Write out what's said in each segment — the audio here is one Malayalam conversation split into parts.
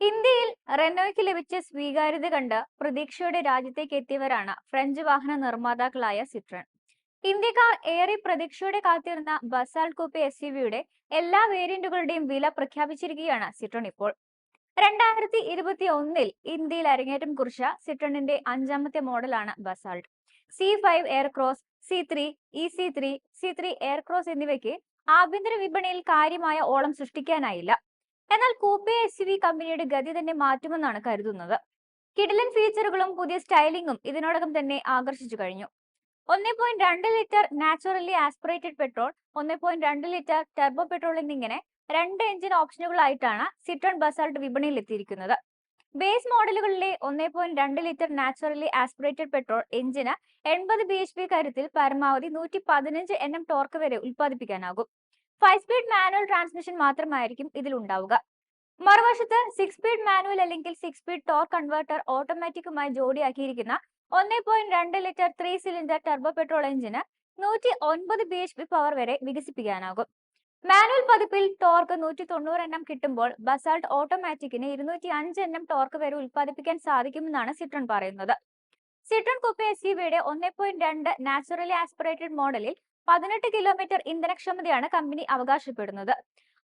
ഇന്ത്യയിൽ റെനോയ്ക്ക് ലഭിച്ച സ്വീകാര്യത കണ്ട് പ്രതീക്ഷയോടെ രാജ്യത്തേക്ക് എത്തിയവരാണ് ഫ്രഞ്ച് വാഹന നിർമ്മാതാക്കളായ സിട്രൺ ഇന്ത്യക്കാർ ഏറെ പ്രതീക്ഷയോടെ കാത്തിരുന്ന ബസാൾ കൂപ്പ് എസ് യു വിയുടെ എല്ലാ വേരിയന്റുകളുടെയും വില പ്രഖ്യാപിച്ചിരിക്കുകയാണ് സിട്രൺ ഇപ്പോൾ. രണ്ടായിരത്തി ഇരുപത്തി ഒന്നിൽ ഇന്ത്യയിൽ അരങ്ങേറ്റം കുറിച്ച സിട്രണിന്റെ അഞ്ചാമത്തെ മോഡലാണ് Basalt C five Aircross C three E C three C three Aircross എന്നിവയ്ക്ക് ആഭ്യന്തര വിപണിയിൽ കാര്യമായ ഓളം സൃഷ്ടിക്കാനായില്ല. എന്നാൽ കൂപ്പെ എസ് വി കമ്പനിയുടെ ഗതി തന്നെ മാറ്റുമെന്നാണ് കരുതുന്നത്. കിടിലൻ ഫീച്ചറുകളും പുതിയ സ്റ്റൈലിംഗും ഇതിനോടകം തന്നെ ആകർഷിച്ചു കഴിഞ്ഞു. ഒന്നേ പോയിന്റ് രണ്ട് ലിറ്റർ നാച്ചുറലി ആസ്പിറേറ്റഡ് പെട്രോൾ ഒന്നേ പോയിന്റ് രണ്ട് ലിറ്റർ ടെർബോ പെട്രോൾ എന്നിങ്ങനെ രണ്ട് എഞ്ചിൻ ഓപ്ഷനുകളായിട്ടാണ് സിട്രോൺ ബസാൾട്ട് വിപണിയിൽ എത്തിയിരിക്കുന്നത് ബേസ് മോഡലുകളിലെ ഒന്നേ പോയിന്റ് രണ്ട് ലിറ്റർ നാച്ചുറലി ആസ്പിറേറ്റഡ് പെട്രോൾ എഞ്ചിന് എൺപത് ബി എച്ച് പി കാര്യത്തിൽ പരമാവധി നൂറ്റി പതിനഞ്ച് എൻ എം ടോർക്ക് വരെ ഉൽപ്പാദിപ്പിക്കാനാകും. ഫൈവ് സ്പീഡ് മാനുവൽ ട്രാൻസ്മിഷൻ മാത്രമായിരിക്കും ഇതിൽ ഉണ്ടാവുക മറുവശത്ത് സിക്സ് സ്പീഡ് മാനുവൽ അല്ലെങ്കിൽ സിക്സ് സ്പീഡ് ടോർ കൺവേർട്ടർ ഓട്ടോമാറ്റിക്കുമായി ജോഡിയാക്കിയിരിക്കുന്ന ഒന്നേ പോയിന്റ് രണ്ട് litre three cylinder turbo petrol എഞ്ചിന് നൂറ്റി ഒൻപത് ബി എച്ച് പി പവർ വരെ വികസിപ്പിക്കാനാകും. മാനുവൽ പതിപ്പിൽ ടോർക്ക് നൂറ്റി തൊണ്ണൂറ് എണ്ണം കിട്ടുമ്പോൾ ബസാൾട്ട് ഓട്ടോമാറ്റിക്കിന് ഇരുന്നൂറ്റി അഞ്ച് എണ്ണം ടോർക്ക് വരെ ഉൽപ്പാദിപ്പിക്കാൻ സാധിക്കുമെന്നാണ് സിട്രൺ പറയുന്നത്. സിട്രൺ കുപ്പ എസ് യുവിയുടെ ഒന്നേ പോയിന്റ് രണ്ട് നാച്ചുറലി ആസ്പിറേറ്റഡ് മോഡലിൽ പതിനെട്ട് കിലോമീറ്റർ ഇന്ധനക്ഷമതയാണ് കമ്പനി അവകാശപ്പെടുന്നത്.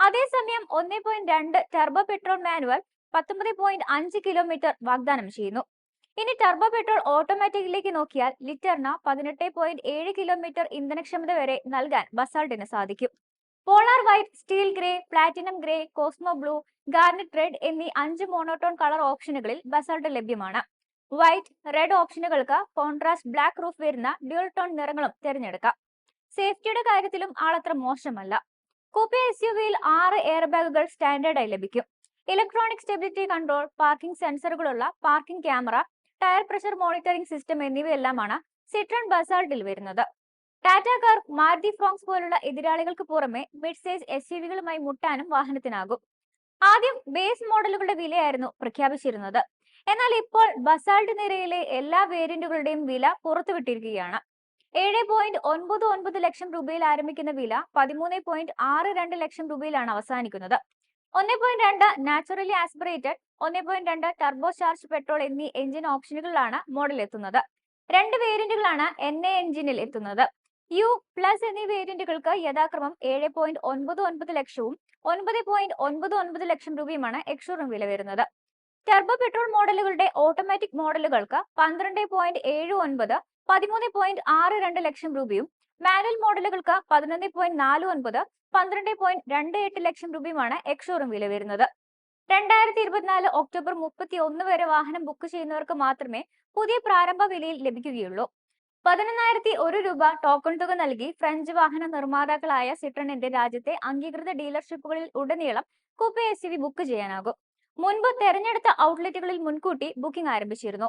അതേസമയം ഒന്നേ പോയിന്റ് രണ്ട് ടർബോ പെട്രോൾ മാനുവൽ പത്തൊമ്പത് പോയിന്റ് അഞ്ച് കിലോമീറ്റർ വാഗ്ദാനം ചെയ്യുന്നു. ഇനി ടർബോ പെട്രോൾ ഓട്ടോമാറ്റിക്കിലേക്ക് നോക്കിയാൽ ലിറ്ററിന് പതിനെട്ട് പോയിന്റ് ഏഴ് കിലോമീറ്റർ ഇന്ധനക്ഷമത വരെ നൽകാൻ ബസാൾട്ടിന് സാധിക്കും. Polar white steel grey platinum grey cosmo blue garnet red എന്നീ അഞ്ച് മോണോട്ടോൺ കളർ ഓപ്ഷനുകളിൽ ബസാൾട്ട് ലഭ്യമാണ്. വൈറ്റ് റെഡ് ഓപ്ഷനുകൾക്ക് കോൺട്രാസ്റ്റ് ബ്ലാക്ക് റൂഫ് വരുന്ന ഡ്യൂൾ ടോൺ നിറങ്ങളും തിരഞ്ഞെടുക്കാം. സേഫ്റ്റിയുടെ കാര്യത്തിലും ആളത്ര മോശമല്ല. കൂപ്പി എസ് യു വിയിൽ ആറ് എയർ ബാഗുകൾ സ്റ്റാൻഡേർഡായി ലഭിക്കും. Electronic stability control parking സെൻസറുകളുള്ള parking camera tyre pressure monitoring system എന്നിവയെല്ലാമാണ് Citroen ബസാൾട്ടിൽ വരുന്നത്. ടാറ്റ കാർ മാരുതി ഫ്രോങ്സ് പോലുള്ള എതിരാളികൾക്ക് പുറമെ മിഡ് സൈസ് എസ് യു വികളുമായി മുട്ടാനും വാഹനത്തിനാകും. ആദ്യം ബേസ് മോഡലുകളുടെ വിലയായിരുന്നു പ്രഖ്യാപിച്ചിരുന്നത്. എന്നാൽ ഇപ്പോൾ ബസാൾട്ട് നിരയിലെ എല്ലാ വേരിയന്റുകളുടെയും വില പുറത്തുവിട്ടിരിക്കുകയാണ്. ഏഴ് പോയിന്റ് ഒൻപത് ഒൻപത് ലക്ഷം രൂപയിൽ ആരംഭിക്കുന്ന വില പതിമൂന്ന് പോയിന്റ് ആറ് രണ്ട് ലക്ഷം രൂപയിലാണ് അവസാനിക്കുന്നത്. ഒന്ന് പോയിന്റ് രണ്ട് നാച്ചുറലി ആസ്പിറേറ്റഡ് ഒന്ന് പോയിന്റ് രണ്ട് ടർബോ ചാർജ് പെട്രോൾ എന്നീ എഞ്ചിൻ ഓപ്ഷനുകളിലാണ് മോഡൽ എത്തുന്നത്. രണ്ട് വേരിയന്റുകളാണ് എൻ എ എഞ്ചിനിൽ എത്തുന്നത്. യു പ്ലസ് എന്നീ വേരിയന്റുകൾക്ക് യഥാക്രമം ഏഴ് പോയിന്റ് ഒൻപത് ഒൻപത് ലക്ഷവും ഒൻപത് പോയിന്റ് ഒൻപത് ഒൻപത് ലക്ഷം രൂപയുമാണ് എക്സ്ഷോറൂം വില വരുന്നത്. ടർബോ പെട്രോൾ മോഡലുകളുടെ ഓട്ടോമാറ്റിക് മോഡലുകൾക്ക് പന്ത്രണ്ട് പോയിന്റ് ഏഴ് ഒൻപത് പതിമൂന്ന് പോയിന്റ് ആറ് രണ്ട് ലക്ഷം രൂപയും മാനുവൽ മോഡലുകൾക്ക് പതിനൊന്ന് പോയിന്റ് നാല് ഒൻപത് പന്ത്രണ്ട് പോയിന്റ് രണ്ട് എട്ട് ലക്ഷം രൂപയുമാണ് എക്സോറും വില വരുന്നത്. രണ്ടായിരത്തി ഇരുപത്തിനാല് ഒക്ടോബർ മുപ്പത്തി ഒന്ന് വരെ വാഹനം ബുക്ക് ചെയ്യുന്നവർക്ക് മാത്രമേ പുതിയ പ്രാരംഭ വിലയിൽ ലഭിക്കുകയുള്ളൂ. പതിനൊന്നായിരത്തി ഒരു രൂപ ടോക്കൺ തുക നൽകി ഫ്രഞ്ച് വാഹന നിർമ്മാതാക്കളായ സിട്രണിന്റെ രാജ്യത്തെ അംഗീകൃത ഡീലർഷിപ്പുകളിൽ ഉടനീളം കുപ്പ എസ് ബുക്ക് ചെയ്യാനാകും. മുൻപ് തെരഞ്ഞെടുത്ത ഔട്ട്ലെറ്റുകളിൽ മുൻകൂട്ടി ബുക്കിംഗ് ആരംഭിച്ചിരുന്നു.